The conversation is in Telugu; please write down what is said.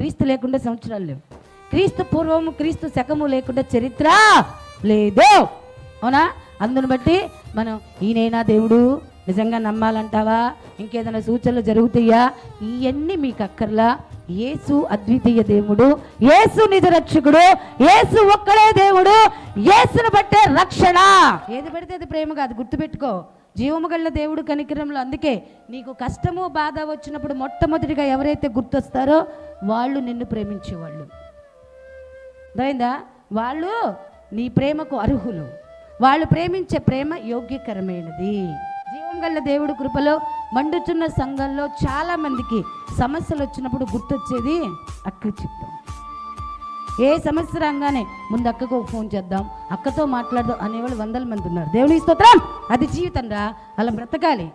క్రీస్తు లేకుండా సంవత్సరాలు లేవు. క్రీస్తు పూర్వము క్రీస్తు శకము లేకుండా చరిత్ర లేదు. అవునా? అందును బట్టి మనం ఈయనైనా దేవుడు నిజంగా నమ్మాలంటావా? ఇంకేదైనా సూచనలు జరుగుతాయా? ఇవన్నీ మీకు అక్కర్లా. ఏసు అద్వితీయ దేవుడు ఏసు నిజ రక్షకుడు ఒక్కడే దేవుడు ఏసును బట్టే రక్షణ. ఏది పడితే అది ప్రేమ కాదు గుర్తుపెట్టుకో. జీవము గల దేవుడు కనికరంలో అందుకే నీకు కష్టము బాధ వచ్చినప్పుడు మొట్టమొదటిగా ఎవరైతే గుర్తొస్తారో వాళ్ళు నిన్ను ప్రేమించేవాళ్ళు. అర్థమైందా? వాళ్ళు నీ ప్రేమకు అర్హులు. వాళ్ళు ప్రేమించే ప్రేమ యోగ్యకరమైనది. జీవంగల దేవుడు కృపలో మండుచున్న సంఘంలో చాలా మందికి సమస్యలు వచ్చినప్పుడు గుర్తొచ్చేది అక్క చెప్తాం. ఏ సమస్య రాగానే ముందు అక్కకు ఫోన్ చేద్దాం అక్కతో మాట్లాడదాం అనేవాళ్ళు వందల మంది ఉన్నారు. దేవుని స్తోత్రం. అది జీవితం రా అలా బ్రతకాలి.